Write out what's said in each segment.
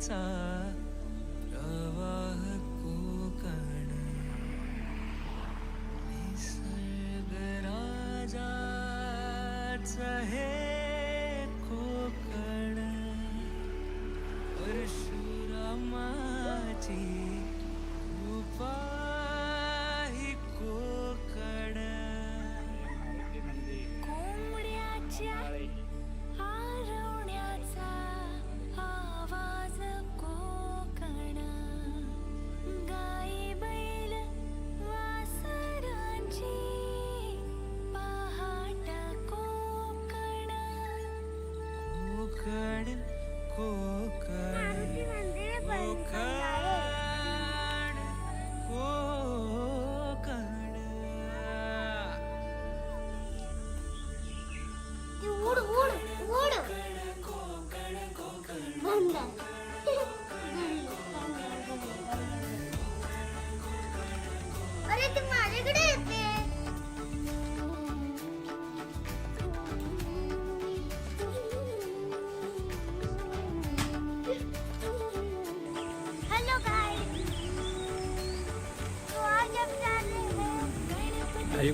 चा प्रवाह कोकण. निसर्गराजाच हे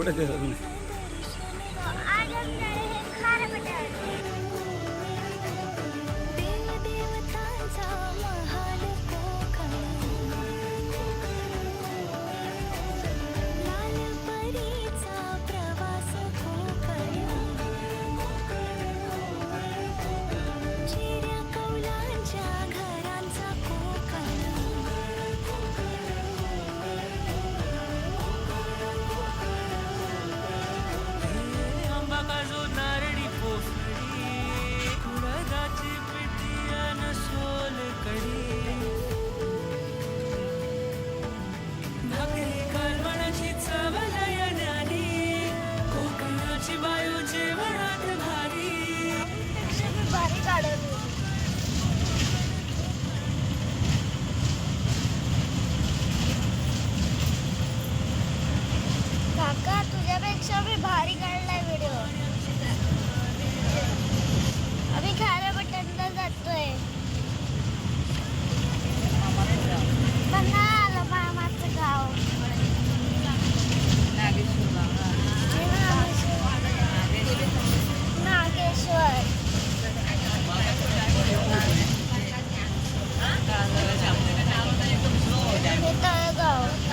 ওটা দিয়ে काका तुझ्यापेक्षा मी भारी काढलाय व्हिडिओ आम्ही खाऱ्या बटनला जातोय. आलं मामाचं गाव. नागेश्वर. तळगाव.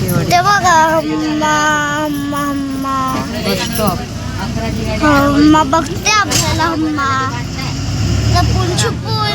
ते बघा हम्मा हम्मा हम्मा हो, बघते आपल्याला हम्मा पूल. छुपूल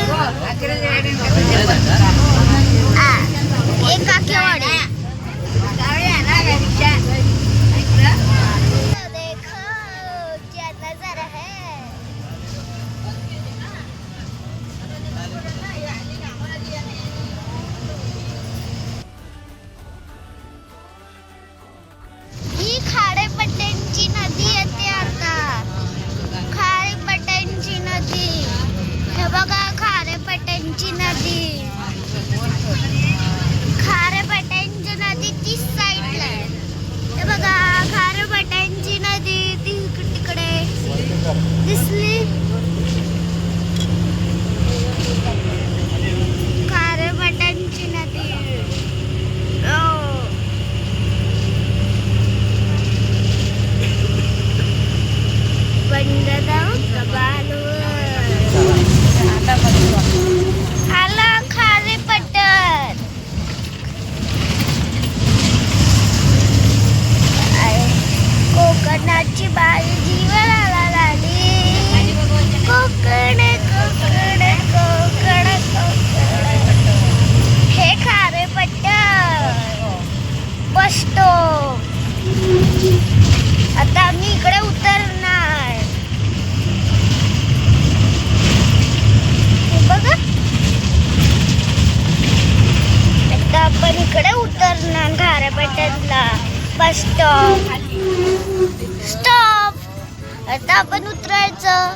आपण उतरायचं.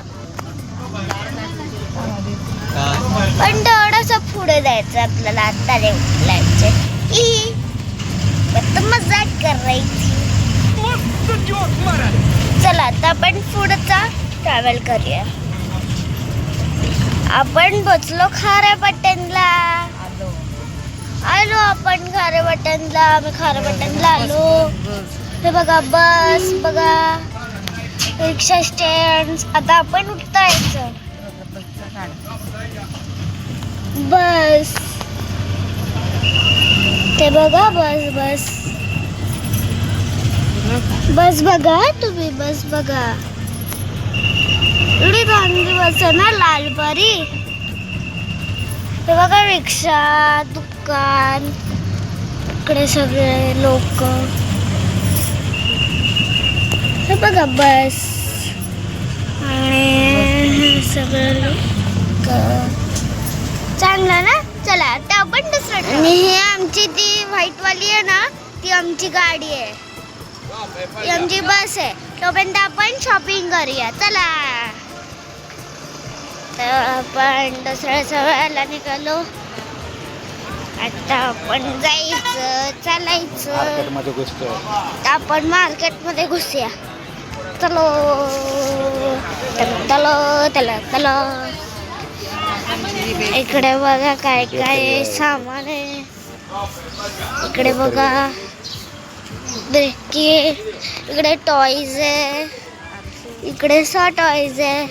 पण थोडस पुढे जायचं आपल्याला आता उतरायचं ई फक्त मजाक करायची. चला आता आपण पुढचा ट्रॅव्हल करूया. आपण बसलो खाऱ्या पट्ट्यांला आलो आपण खाऱ्या पट्ट्यांला आम्ही खाऱ्या पट्ट्यांला आलो. हे बघा बस बघा. रिक्षा स्टँड आता आपण उतरायचं. बस. ते बघा बस बस. बस बघा तुम्ही बस बघा. एवढी चांगली बस आहे ना लालबारी. ते बघा रिक्षा दुकान. इकडे सगळे लोक. हे बघा बस. आणि हे सगळे चांगलं ना? चला आता आपण दुसरं आणि हे आमची ती व्हाईट वाली आहे ना ती आमची गाडी आहे. ती आमची बस आहे. तोपर्यंत आपण शॉपिंग करूया. चला. तर आपण दुसऱ्या सगळ्याला निघालो. आता आपण जायचं चालायचं. आपण मार्केटमध्ये घुसूया. चलो चलो चलो चलो इकडे बघा काय काय सामान आहे. इकडे बघा. ब्रेकी इकडे टॉईज आहे. इकडे स टॉईज आहे.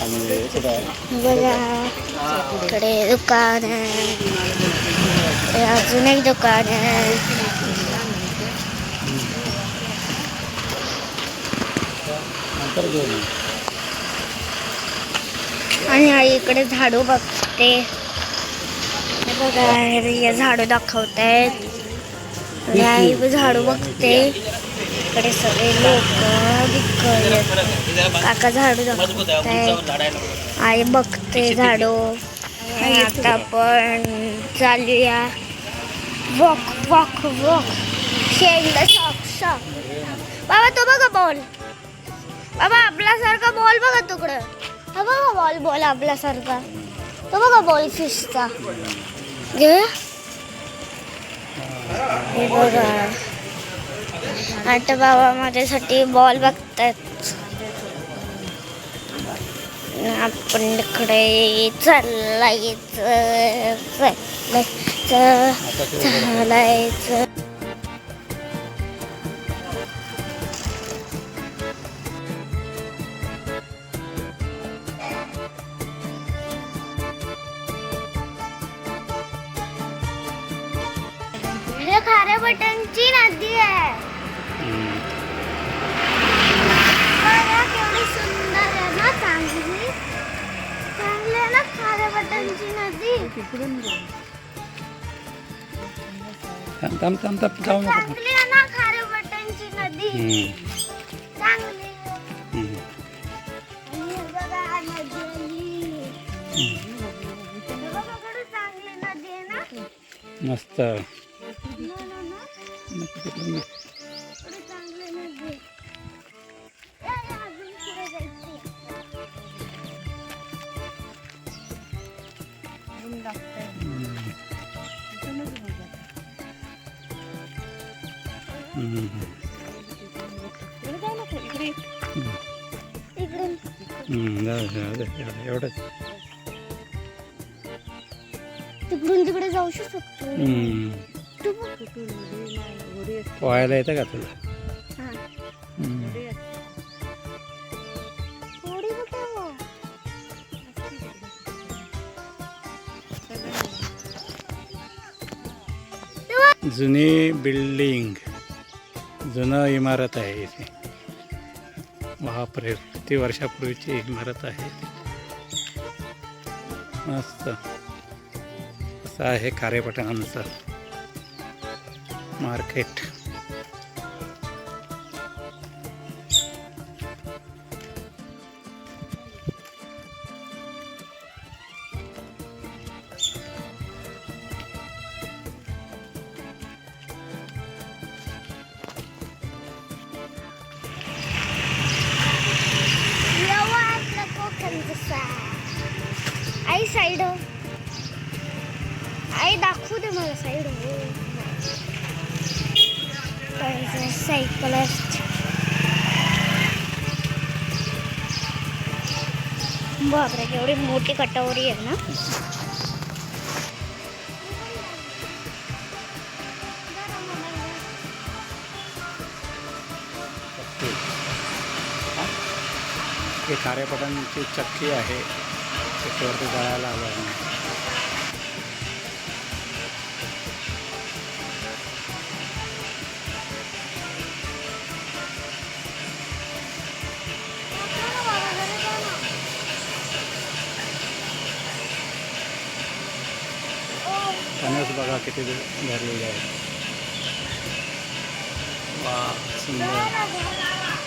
आणि बघा. इकडे दुकान आहे. अजून एक दुकान आहे. आणि आई इकडे झाडू बघते. बघा हे झाडू दाखवत आहेत आई झाडू बघते. इकडे सगळे लोक काका झाडू आई बघते झाडू. आता पण चालूया. Walk walk walk. शेंग शॉक शॉक बाबा तो बघा बॉल बाबा आपल्यासारखा बॉल बघा तुकडं. हा बघा बॉल बॉल आपल्यासारखा. तो बघा बॉल फिशचा घे. बघा. आता बाबा माझ्यासाठी बॉल बघतात. आपण इकडे चाललायचं चालायचं चालायचं थांब थांब थांब थांब जाऊ नको चांगली आहे ना खाऱ्या बटनची नदी हम्म. चांगली आहे. हम्म. आणि हे बघा नदी आली. हे बघा केवढी चांगली नदी आहे ना मस्त ना, ना, ना. एवढंच तिकडून तिकडे जाऊ शकतो पोहायला येतं का तुला जुनी बिल्डिंग. जुनं इमारत आहे इथे. बापरे किती वर्षापूर्वीची इमारत आहे मस्त. असं आहे खारेपटणांचं मार्केट आई दाखवू दे मला साईड सायकल सायकलिस्ट बापरे एवढी मोठी कटावरी आहे ना. चक्की हा? ही खारेपटांची चक्की आहे. चक्कीवरती जाळायला आलं बघा किती भरलेले आहे वा सुंदर.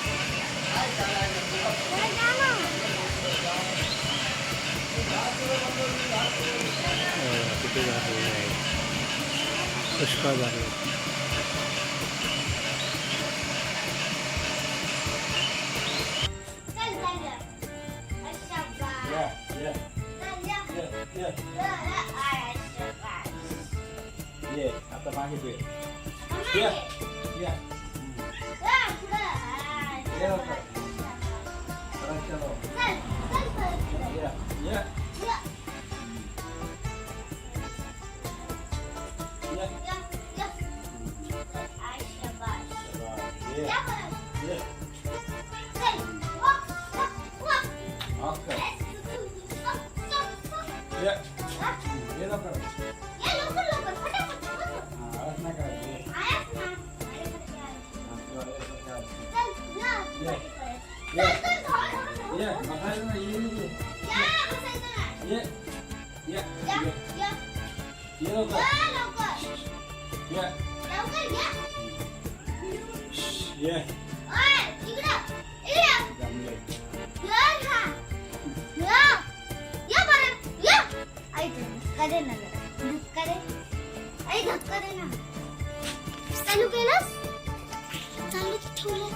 हो, किती भरलेले आहे पुष्कळ भरले Iya, makanya, ini yeah. चालू केलंस चालू ठेवलं चालू ठेवलं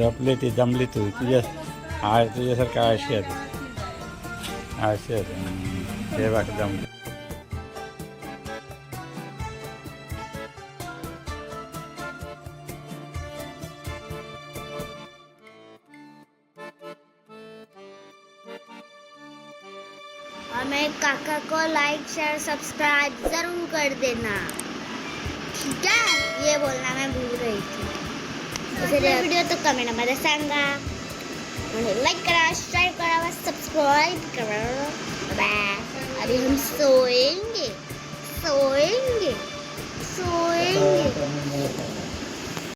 जपले ती जमली तू तुझ्या आ तुझ्यासारखं आळशी आहे आळशी हे बघ जमली हमें काका को लाइक शेयर सब्सक्राइब ज़रूर कर देना। ठीक है? ये बोलना मैं भूल रही थी। सगळे व्हिडिओ तो कमेंटमध्ये सांगा. म्हणजे लाईक करा शेअर करा व सबस्क्राईब करा. बाय. अभी हम सोएंगे. सोएंगे. सोएंगे.